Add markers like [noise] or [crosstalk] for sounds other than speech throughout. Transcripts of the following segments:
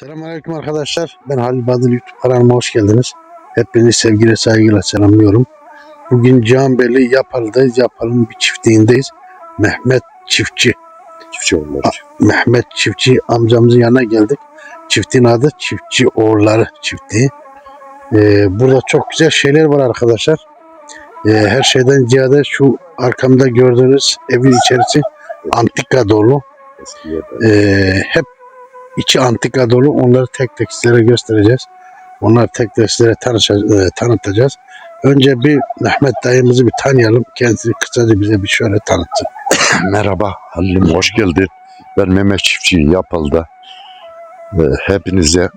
Selamünaleyküm arkadaşlar. Ben Halil Badır YouTube kanalıma hoş geldiniz. Hepinizi sevgiyle saygıyla selamlıyorum. Bugün Cihanbeyli Yapalı'dayız. Yapalı'nın bir çiftliğindeyiz. Mehmet Çiftçi. Çiftçi onlar. Mehmet Çiftçi amcamızın yanına geldik. Çiftliğin adı Çiftçi Oğulları Çiftliği. Ee, burada çok güzel şeyler var arkadaşlar. Ee, her şeyden ziyade şu arkamda gördüğünüz evin içerisi antika dolu. Ee, hep içi antika dolu. Onları tek tek sizlere göstereceğiz. Onları tek tek sizlere tanışa- e, tanıtacağız. Önce bir Mehmet dayımızı bir tanıyalım. Kendisi kısaca bize bir şöyle tanıtsın. [coughs] Merhaba Halil'im hoş geldin. Ben Mehmet Çiftçi Yapıl'da. Ee, hepinize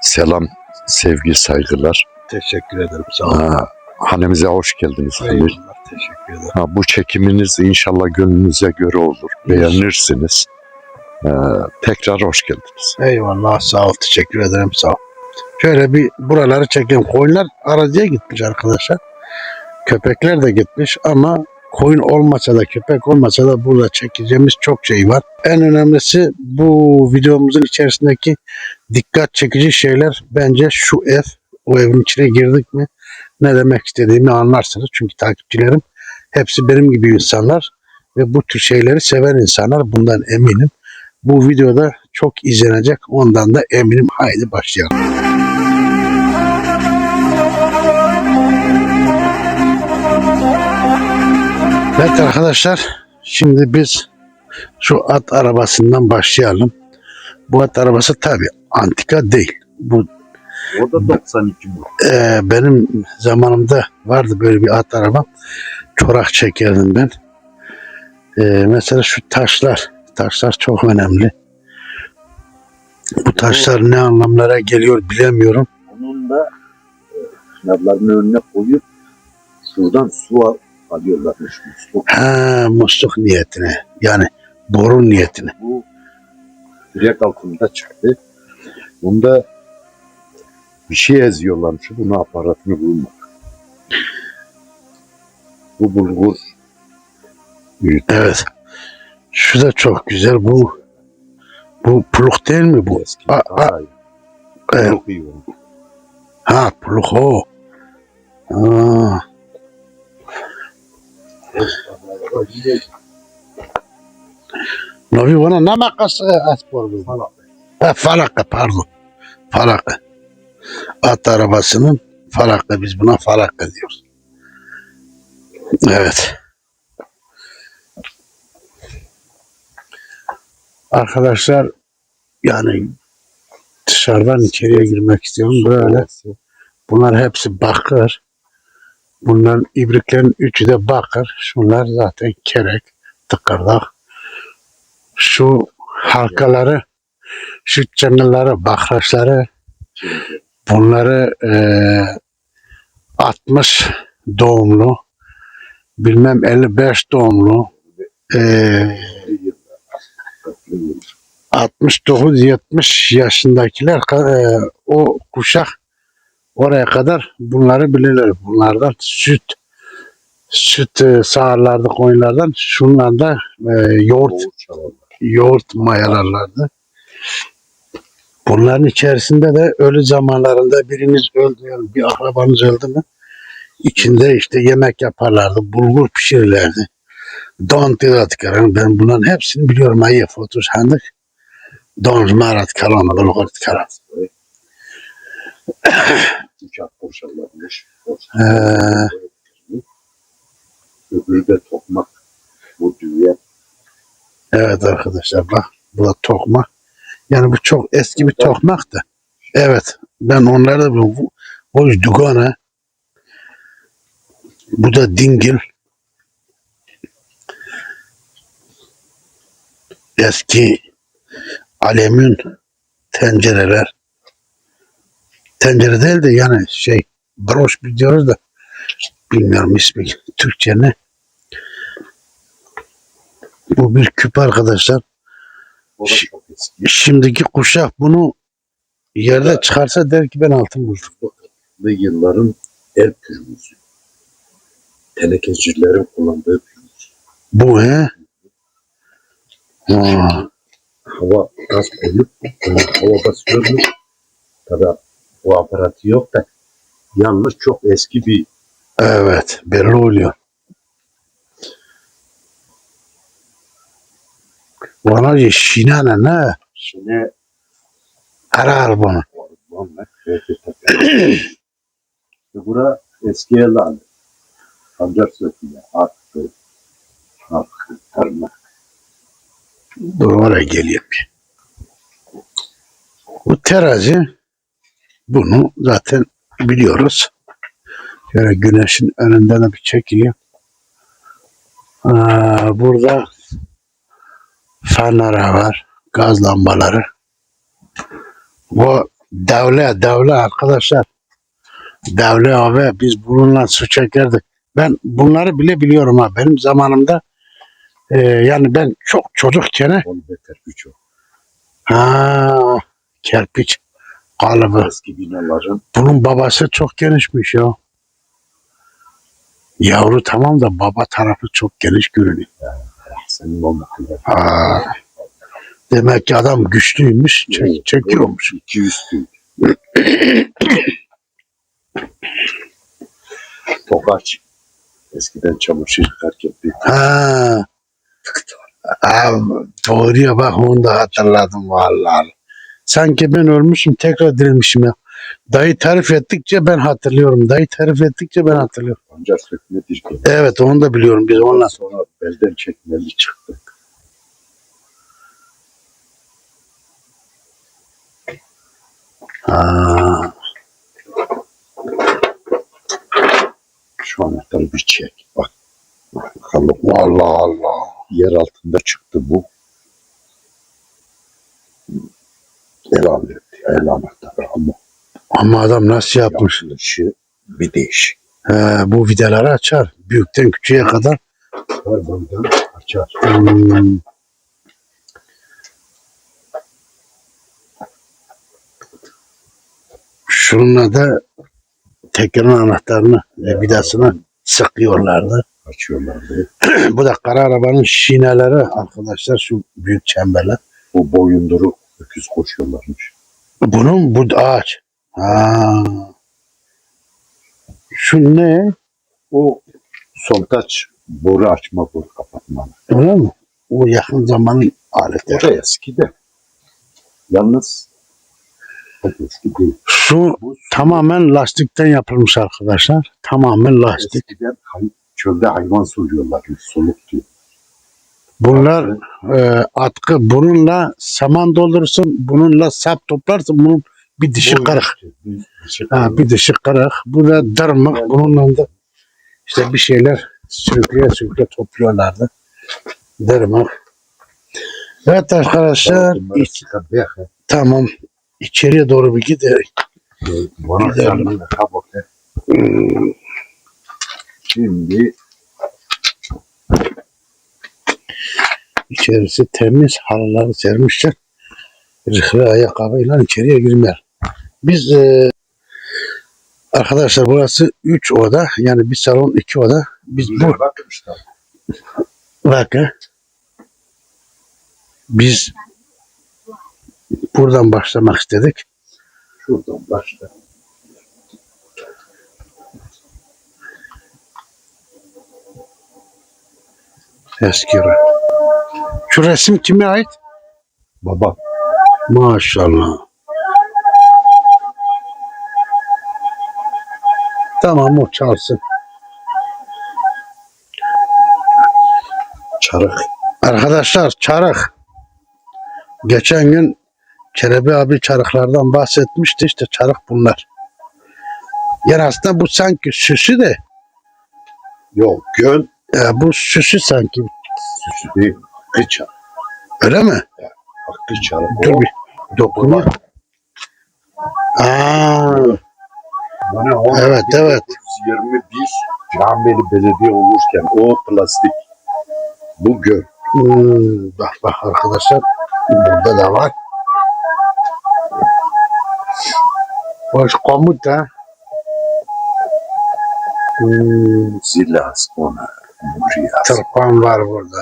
selam, sevgi, saygılar. Teşekkür ederim. Sağ olun. Ha, hanemize hoş geldiniz Halil. Eyvallah, Teşekkür ederim. Ha, bu çekiminiz inşallah gönlünüze göre olur. Beğenirsiniz. Ee, tekrar hoş geldiniz. Eyvallah sağ ol. Teşekkür ederim. Sağ ol. Şöyle bir buraları çekelim. Koyunlar araziye gitmiş arkadaşlar. Köpekler de gitmiş ama koyun olmasa da köpek olmasa da burada çekeceğimiz çok şey var. En önemlisi bu videomuzun içerisindeki dikkat çekici şeyler bence şu ev. O evin içine girdik mi ne demek istediğimi anlarsınız. Çünkü takipçilerim hepsi benim gibi insanlar ve bu tür şeyleri seven insanlar bundan eminim. Bu videoda çok izlenecek ondan da eminim. Haydi başlayalım. Evet arkadaşlar şimdi biz şu at arabasından başlayalım. Bu at arabası tabi antika değil. Bu O da 92 bu. e, benim zamanımda vardı böyle bir at araba. Çorak çekerdim ben. E, mesela şu taşlar. Taşlar çok önemli. Bu taşlar ne anlamlara geliyor bilemiyorum. Onun da e, sınavların önüne koyup şuradan su al- alıyorlarmış musluk. Ha musluk niyetine. Yani boru niyetine. Bu direk altında çıktı. Bunda bir şey eziyorlarmış. Bunun aparatını bulmak. Bu bulgur Evet. Şu da çok güzel. Bu bu pluk değil mi bu? eski. a- iyi oldu. Ha pluk o. Ha, Novi bana ne makası aspor bu? Ha, falaka pardon. Falaka. At arabasının falaka biz buna falaka diyoruz. Evet. Arkadaşlar yani dışarıdan içeriye girmek istiyorum böyle. Bunlar hepsi bakır. Bunların ibriklerin üçü de bakır. Şunlar zaten kerek, tıkırdak. Şu halkaları, şu çınırları, bakraçları bunları eee 60 doğumlu, bilmem 55 doğumlu, eee 69-70 yaşındakiler e, o kuşak oraya kadar bunları bilirler. Bunlardan süt süt e, sağarlardı koyunlardan. Şundan da e, yoğurt yoğurt mayalarlardı. Bunların içerisinde de ölü zamanlarında biriniz öldü yani bir akrabanız öldü mü içinde işte yemek yaparlardı, bulgur pişirirlerdi. Don tirat karan ben bunların hepsini biliyorum. Ayı fotoğraf handık. Don marat karan, bulgur karan. Uçak. Ee, Öbürü de tokmak. Bu düğe. evet arkadaşlar bak bu da tokmak. Yani bu çok eski bir tokmak da. Evet ben onları da bu, bu o dugana bu da dingil eski alemin tencereler tencere değil de yani şey broş biliyoruz da bilmiyorum ismi Türkçe ne bu bir küp arkadaşlar. Şimdiki kuşak bunu yerde çıkarsa der ki ben altın buldum. Ve yılların el pürmüzü. Tenekecilerin kullandığı pürmüz. Bu he? Ha. hava gaz koyup hava basıyor mu? Tabii o aparatı yok da yalnız çok eski bir Evet belli oluyor. Bana şinane ne? şine Arar bunu. Vallahi evet, [clears throat] Bura eski yerler. Ancak söküyor. Attı. Hakkı. Tırnak. Geleyim. bir. Bu terazi bunu zaten biliyoruz. Şöyle güneşin önünden de bir çekeyim. Aa, burada fanlara var. Gaz lambaları. Bu devle devle arkadaşlar. Devle abi biz bununla su çekerdik. Ben bunları bile biliyorum ha. Benim zamanımda e, yani ben çok çocukken Onu beter birçok. Ha, kerpiç kalıbı. Eski binaların Bunun babası çok genişmiş ya. Yavru tamam da baba tarafı çok geniş görünüyor. senin olmakla. Ha. Demek ki adam güçlüymüş, çek, çekiyormuş. 200 tüy. Tokaç. Eskiden çamaşır yıkarken bir Ha. Abi, doğruya bak onu da hatırladım vallahi. Sanki ben ölmüşüm tekrar dirilmişim ya. Dayı tarif ettikçe ben hatırlıyorum. Dayı tarif ettikçe ben hatırlıyorum. ancak sökmedir ki. Evet onu da biliyorum biz onunla. Sonra belden çekmeli çıktı. Ha. Şu anahtarı bir çek. Bak. Bakalım. Allah Allah. Yer altında çıktı bu. El alıyor. El anahtarı ama Ama adam nasıl yapmış? yapılışı bir değişik. He, bu vidaları açar. Büyükten küçüğe kadar. Var buradan açar. Hmm. Şununla da tekerin anahtarını vidasını sıkıyorlardı. Açıyorlardı. [clears throat] bu da kara arabanın şineleri arkadaşlar şu büyük çemberler. Bu boyunduru öküz koşuyorlarmış. Bunun bu ağaç. Ha. Şu ne? O sontaç boru açma boru kapatma. Öyle mi? O yakın zamanın aleti. O da eski de. Yalnız eski değil. Su Bu su tamamen lastikten yapılmış arkadaşlar. Tamamen lastik. eskiden çölde hayvan soruyorlar. Soluk diyor. Bunlar e, atkı bununla saman doldurursun, bununla sap toplarsın, bunun bir dişi Boyu kırık. işte, bir dişi Ha, kırık. bir dişi kırık. Bu da dırmık. Bununla da işte bir şeyler sürükleye sürükleye topluyorlardı. Dırmık. Evet arkadaşlar Bunları iç- tamam içeriye doğru bir gidelim. Bana kabuk. Hmm, Şimdi İçerisi temiz halıları sermişler. Rıhlı ayakkabıyla içeriye girmeler. Biz e, arkadaşlar burası 3 oda yani bir salon 2 oda. Biz bu buraya bakın işte. bakın biz buradan başlamak istedik. Şuradan başla. Eski re- Şu resim kime ait? Baba Maşallah. Tamam o çalsın. çarık. Arkadaşlar çarık. Geçen gün Kelebi abi çarıklardan bahsetmişti. İşte çarık bunlar. Yani aslında bu sanki süsü de Yok gön e, bu süsü sanki. süsü değil. Hakkı çarık. Öyle mi? Hakkı çarık. Dur bir dokunuyor. Aa, Bana o Evet, evet. 1921 Cameli Belediye olurken o plastik. Bu gön. hmm, bak bak arkadaşlar. Burada da var. Hoş komuta. Hmm, Zilas ona buraya. Tırpan var burada.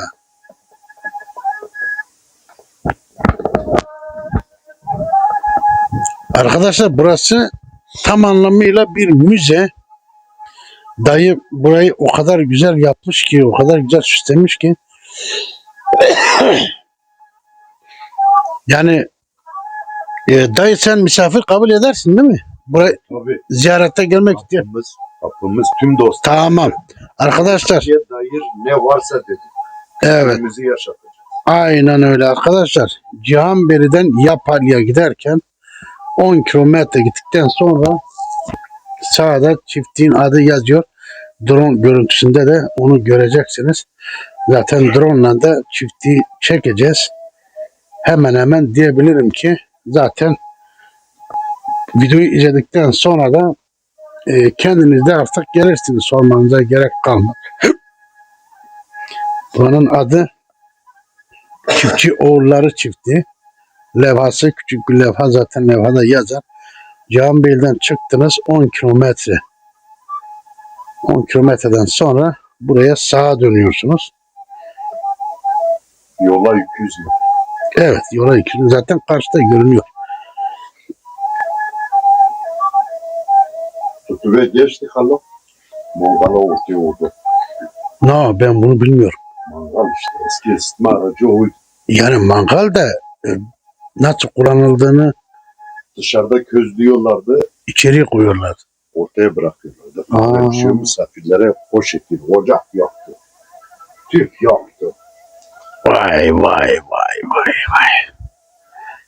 Arkadaşlar burası tam anlamıyla bir müze. Dayı burayı o kadar güzel yapmış ki, o kadar güzel süslemiş ki. yani e, dayı sen misafir kabul edersin değil mi? Buraya Tabii. ziyarete gelmek istiyor. Kapımız, kapımız tüm dostlar. Tamam. Arkadaşlar Türkiye dair ne varsa dedi. evet Önümüzü yaşatacağız. aynen öyle arkadaşlar. Cihanberi'den Yapalya'ya giderken 10 kilometre gittikten sonra sağda çiftliğin adı yazıyor. Drone görüntüsünde de onu göreceksiniz. Zaten drone ile de çiftliği çekeceğiz. Hemen hemen diyebilirim ki zaten videoyu izledikten sonra da e, kendiniz de artık gelirsiniz. Sormanıza gerek kalmaz. [clears throat] Buranın adı Çiftçi Oğulları Çiftliği. Levhası küçük bir levha zaten levhada yazar. Cihanbeyli'den çıktınız 10 kilometre. 10 kilometreden sonra buraya sağa dönüyorsunuz. Yola 200 metre. Evet yola ikisi zaten karşıda görünüyor. Tutuve geçtik hala. Mangala ortaya oldu. No ben bunu bilmiyorum. Mangal işte. Eski ısıtma aracı oydu. Yani mangal da e, nasıl kullanıldığını Dışarıda közlüyorlardı. içeriye koyuyorlar. Ortaya bırakıyorlardı. Aa. Komşu misafirlere o şekil ocak yaktı. Tüp yaktı. Vay vay vay vay vay.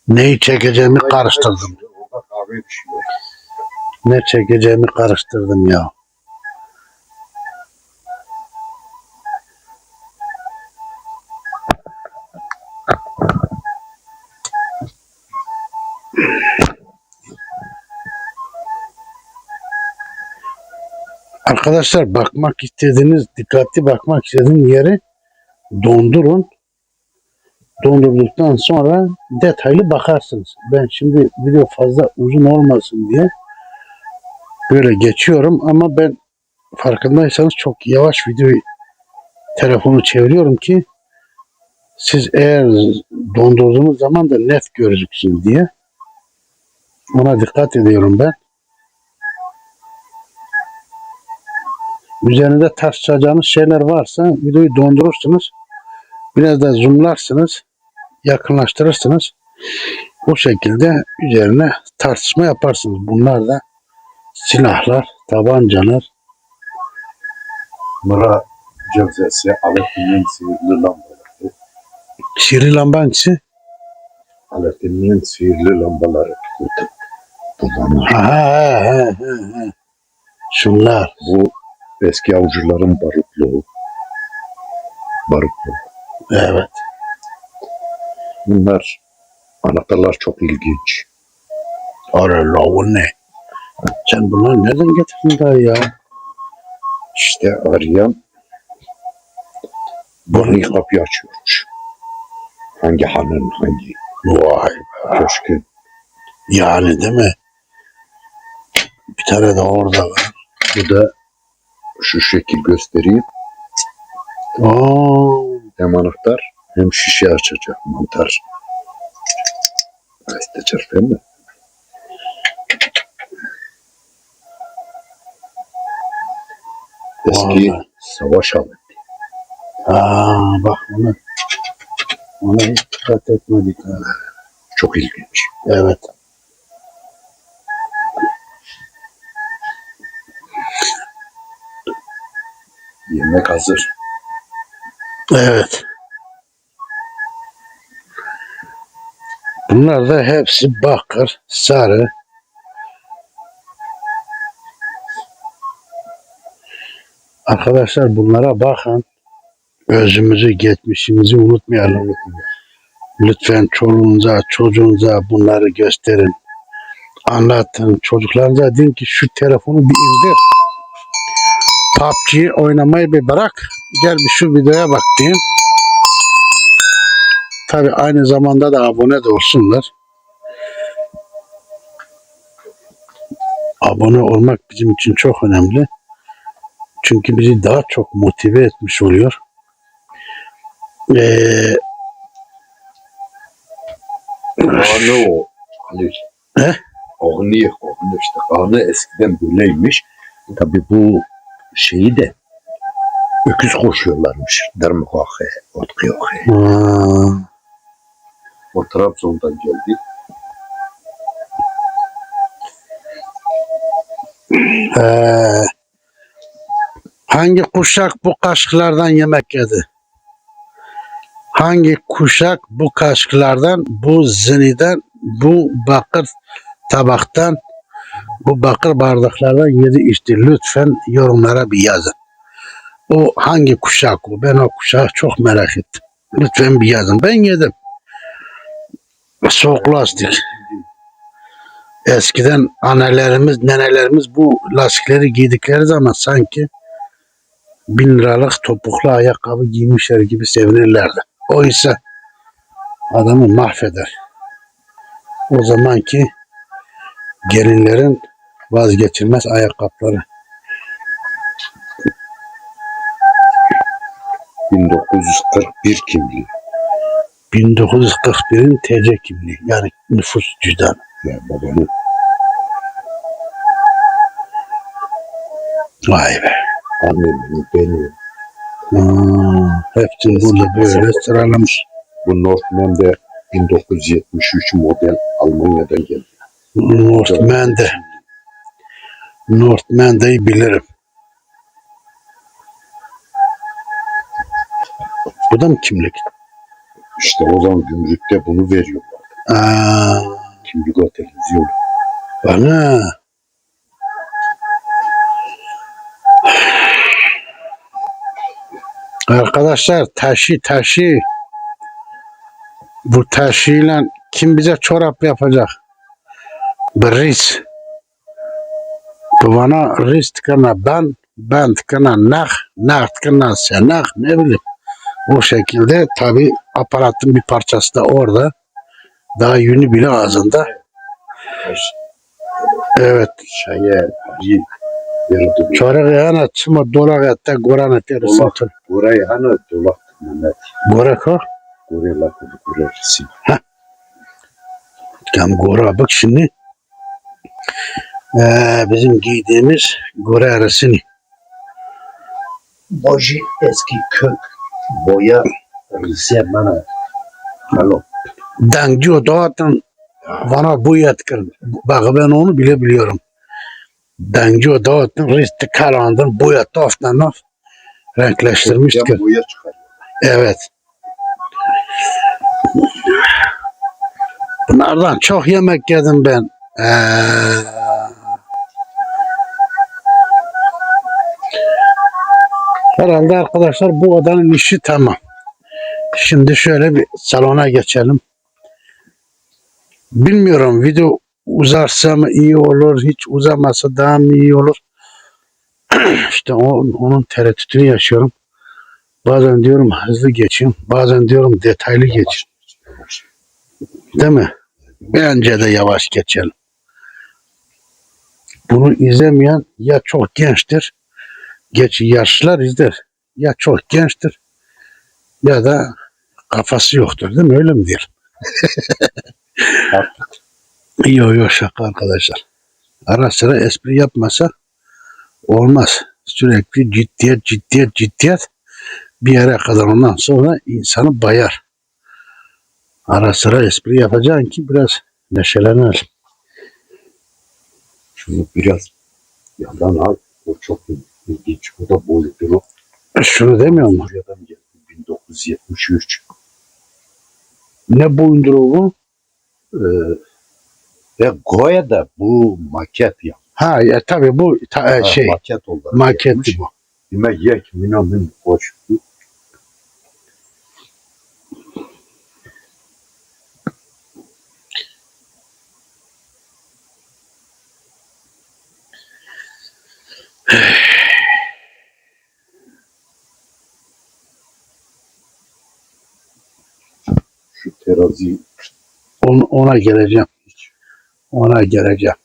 Neyi çekeceğimi karıştırdım. Orada kahve pişiyor. Ne çekeceğimi karıştırdım ya. Arkadaşlar bakmak istediğiniz, dikkatli bakmak istediğiniz yeri dondurun. Dondurduktan sonra detaylı bakarsınız. Ben şimdi video fazla uzun olmasın diye böyle geçiyorum ama ben farkındaysanız çok yavaş videoyu telefonu çeviriyorum ki siz eğer dondurduğunuz zaman da net gözüksün diye ona dikkat ediyorum ben. Üzerinde tartışacağınız şeyler varsa videoyu dondurursunuz. Biraz da zoomlarsınız. Yakınlaştırırsınız. O şekilde üzerine tartışma yaparsınız. Bunlar da silahlar, tabancalar. Mıra cevzesi Alaaddin'in sihirli lambaları. Siri lambancısı. Alaaddin'in sihirli lambaları. Kullanır. Ha, ha, ha, ha. Şunlar. Bu eski avcıların barutluğu. Barutluğu. Evet. Bunlar anahtarlar çok ilginç. O ne? Sen bunları nereden getirdin daha ya? İşte arayan hangi kapıyı açıyormuş. Hangi hanın hangi Vay. köşkün. Yani değil mi? Bir tane de orada var. Bu da şu şekil göstereyim. Oo. Hem anahtar hem şişe açacak mantar. Açacak değil mi? Eski Vallahi. savaş alanı. Aa, bak ona, ona hiç dikkat etmedik. Ha. Çok ilginç. Evet. Yemek hazır. Evet. Bunlar da hepsi bakır, sarı. Arkadaşlar bunlara bakın. Özümüzü, geçmişimizi unutmayalım. Lütfen çoluğunuza, çocuğunuza bunları gösterin. Anlatın. Çocuklarınıza deyin ki şu telefonu bir indir. PUBG oynamayı bir bırak. Gel bir şu videoya bak deyin. Tabi aynı zamanda da abone de olsunlar. Abone olmak bizim için çok önemli. Çünkü bizi daha çok motive etmiş oluyor. Ee, Aa, ne o? Halil. He? Kokunuyor kokunuyor işte. Kanı eskiden böyleymiş. Tabi bu şeyi de öküz koşuyorlarmış. Dermukakı, otkıyakı. Ha. O Trabzon'dan geldi. Ee, hangi kuşak bu kaşıklardan yemek yedi? Hangi kuşak bu kaşıklardan, bu ziniden, bu bakır tabaktan, bu bakır bardaklardan yedi içti? Lütfen yorumlara bir yazın. O hangi kuşak o? Ben o kuşağı çok merak ettim. Lütfen bir yazın. Ben yedim. Soğuk lastik. Eskiden annelerimiz, nenelerimiz bu lastikleri giydikleri zaman sanki bin liralık topuklu ayakkabı giymişler gibi sevinirlerdi. O ise adamı mahveder. O zamanki gelinlerin vazgeçilmez ayakkabıları. 1941 kimliği. 1941'in TC kimliği yani nüfus cüzdanı. Ya babamın Vay be. Annemin, benim. Hmm, hepsini burada böyle sıralamış. Bu Northman de 1973 model Almanya'dan geldi. Northman'de. Northman'deyi bilirim. Bu da mı kimlik? İşte o zaman gümrükte bunu veriyorlar. Aa, Kimlik o televizyon. bana. Arkadaşlar taşı taşı. Bu taşıyla kim bize çorap yapacak? Bir ris. Bu bana ris tıkana ben, ben tıkana nah, nah tıkana senah ne bileyim. O şekilde tabi aparatın bir parçası da orada. Daha yünü bile ağzında. Evet. Şeye verdi. Çorak yana çıma dolak ette goran ette Dolak. rısatır. Burayı hani dolak Mehmet. Gorak o. Gorela kudu gorersin. Tam gora bak şimdi. Ee, bizim giydiğimiz gore arasını. Boji eski kök boya Rize bana. Alo. Dangcı o dağıtın bana bu yatkın. Bak ben onu bile biliyorum. O dağıtın risti yattı oftan of. Renkleştirmiştik. Boya çıkar. Evet. Bunlardan çok yemek yedim ben. Ee, herhalde arkadaşlar bu odanın işi tamam. Şimdi şöyle bir salona geçelim. Bilmiyorum video uzarsa mı iyi olur, hiç uzamasa daha mı iyi olur? [clears throat] işte o, onun tereddütünü yaşıyorum. Bazen diyorum hızlı geçeyim, bazen diyorum detaylı geç. Değil mi? Bence de yavaş geçelim. Bunu izlemeyen ya çok gençtir, geç yaşlılar izler. Ya çok gençtir ya da kafası yoktur değil mi? Öyle mi diyelim? Artık Yok yok şaka arkadaşlar. Ara sıra espri yapmasa olmaz. Sürekli ciddiyet ciddiyet ciddiyet bir yere kadar ondan sonra insanı bayar. Ara sıra espri yapacaksın ki biraz neşelenelim. şunu biraz yandan al. O çok ilginç. O da boyutlu. Şunu demiyor mu? Suriye'den geldi. 1973. Ne boyundur o bu? Ee, ve Goya'da bu maket ya. Ha ya tabii bu ta- e, şey maket maketti yapmış. bu. Demek yek minomin hoş. Şu terazi On- ona geleceğim. Ona geleceğim.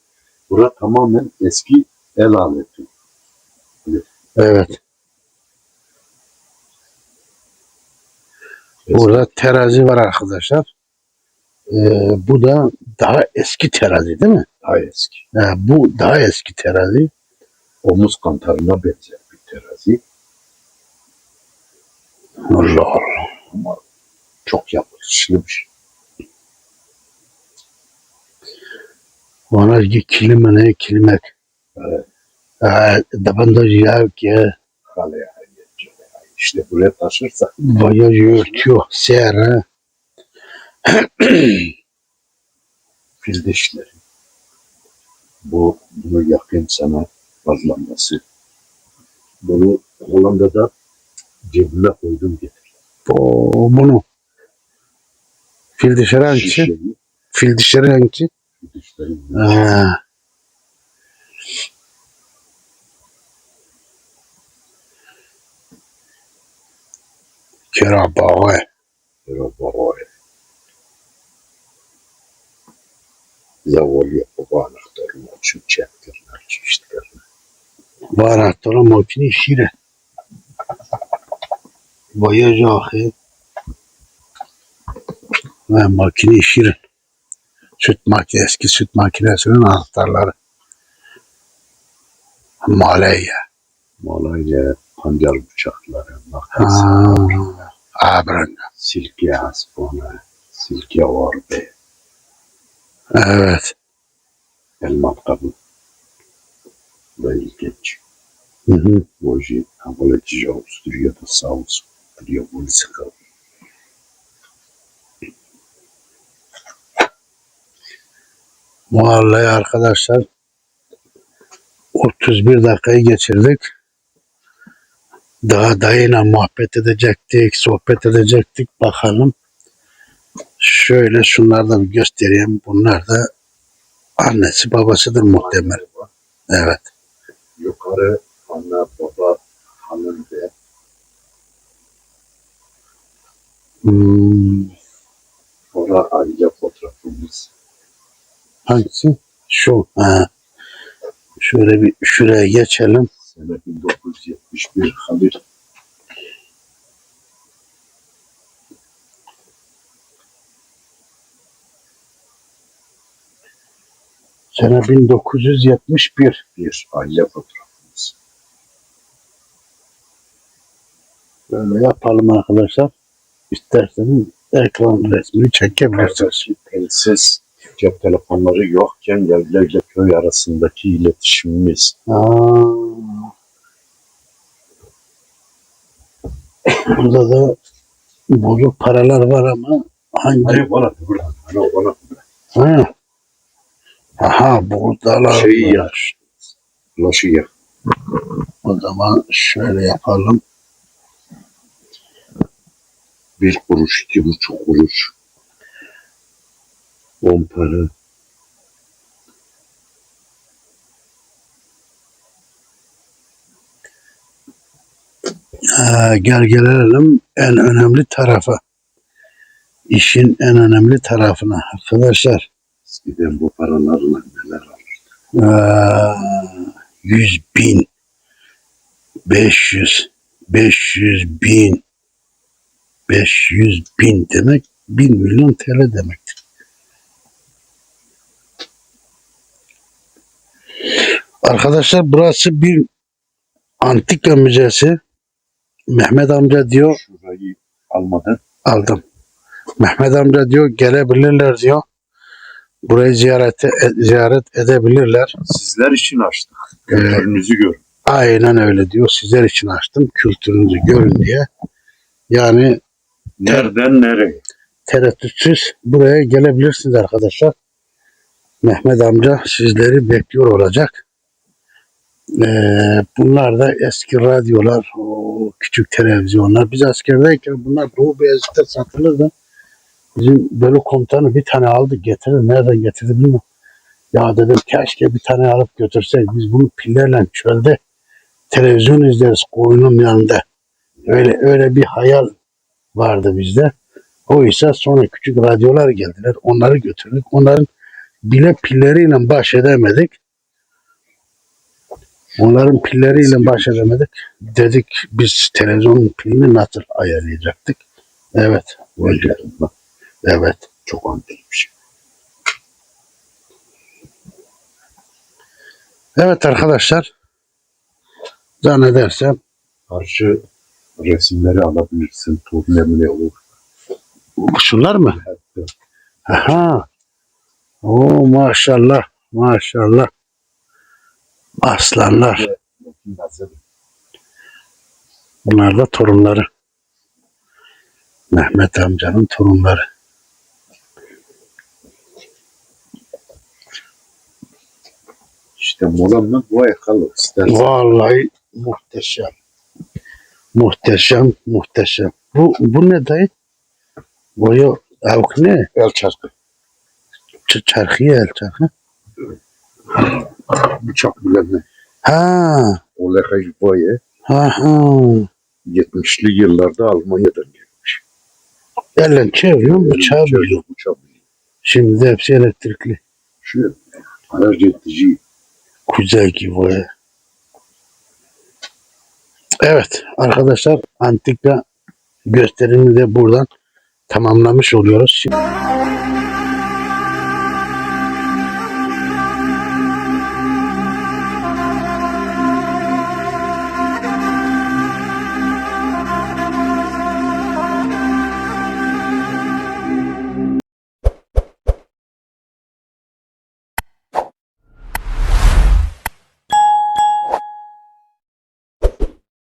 bura tamamen eski el aleti. Evet. Burada terazi var arkadaşlar. Ee, bu da daha eski terazi değil mi? Daha eski. Ha, bu daha eski terazi. Omuz kantarına benzer bir terazi. Allah Allah. Ama çok yapışlı bir şey. Ona ki kilime ne kilimek. Evet. Ha, daban da ya Kaleye. İşte buraya taşırsak bayağı yürütüyor. Ha. fil dişleri. Bu bunu yakın sana bazlanması. Bunu Hollanda'da cebime koydum getir. O, bunu. Fil dişleri hangisi? Fil dişleri hangisi? Dişleri. Ha. Kerabağı. Zavolio po anahtarını açıp çektirler, çeşitlerine. Var anahtarı makine şire. Bayağı ahi. Ve makine şirin. Süt makinesi, eski süt makinesinin anahtarları. Malaya. Malayla pancar bıçakları. Abran. silke aspona, silke orbe, Evet. el matkabı. Böyle geç. Hı hı. Hoje, a boletim de Austria do Saus, Austria Municipal. Vallahi arkadaşlar 31 dakikayı geçirdik. Daha dayıyla muhabbet edecektik, sohbet edecektik. Bakalım. Şöyle şunları da bir göstereyim. Bunlar da annesi babasıdır muhtemel. Evet. Yukarı ana baba hanım ve Hmm, sonra aile fotoğrafımız. Hangisi? Şu. Ha. Şöyle bir şuraya geçelim. Sene 1971 Halil Sene 1971. bir aile fotoğrafımız. Böyle yapalım arkadaşlar. İsterseniz ekran resmini çekebilirsiniz. Telsiz cep telefonları yokken evlerle köy arasındaki iletişimimiz. Aa. Burada da bozuk paralar var ama hangi? Hani bana buradan, hani bana Ha. Aha buradalar. Şeyi var. ulaşıyor. O zaman şöyle yapalım. Bir kuruş, iki buçuk kuruş. Para. Ha, gel gelelim en önemli tarafa. İşin en önemli tarafına arkadaşlar. Eskiden bu paralarla neler alır? Aa, 100 bin, 500, 500 bin, 500 bin demek 1 milyon TL demektir. Arkadaşlar burası bir antika müzesi. Mehmet amca diyor Şurayı almadan aldım. Mehmet amca diyor gelebilirler diyor. Burayı ziyarete, e- ziyaret edebilirler. sizler için açtık. Kültürünüzü görün. Aynen öyle diyor. Sizler için açtım. Kültürünüzü görün diye. Yani Nereden nereye? tereddütsüz buraya gelebilirsiniz arkadaşlar. Mehmet amca sizleri bekliyor olacak. Ee, bunlar da eski radyolar, o küçük televizyonlar. Biz askerdeyken bunlar Doğu Beyazıt'ta satılırdı. Bizim bölük komutanı bir tane aldı getirdi. Nereden getirdi bilmiyorum. Ya dedim keşke bir tane alıp götürsek. Biz bunu pillerle çölde televizyon izleriz koyunun yanında. Öyle öyle bir hayal vardı bizde. Oysa sonra küçük radyolar geldiler. Onları götürdük. Onların bile pilleriyle baş edemedik. Onların pilleriyle baş edemedik. Dedik biz televizyonun pilini nasıl ayarlayacaktık? Evet. Bak, Evet. çok antik bir şey. Evet arkadaşlar. Zannedersem Karşı resimleri alabilirsin. Turnemle olur. şunlar mı? Evet. Aha. Oo maşallah. Maşallah. Aslanlar. Bunlar da torunları. Mehmet amcanın torunları. İşte molamla bu ayakkabı istersen. Vallahi muhteşem. Muhteşem, muhteşem. Bu, bu ne dayı? Boyu avuk ne? El çarkı. Ç- çarkıya el çarkı. Bıçak bileme. Ha, O lekaj boya ha, ha. 70'li yıllarda Almanya'dan gelmiş. Elle çeviriyorum, bıçağı biliyorum. bıçağı biliyor. Şimdi hepsi elektrikli. Şu aracı etici. Güzel gibi boya. Evet arkadaşlar antika gösterimi de buradan tamamlamış oluyoruz. Şimdi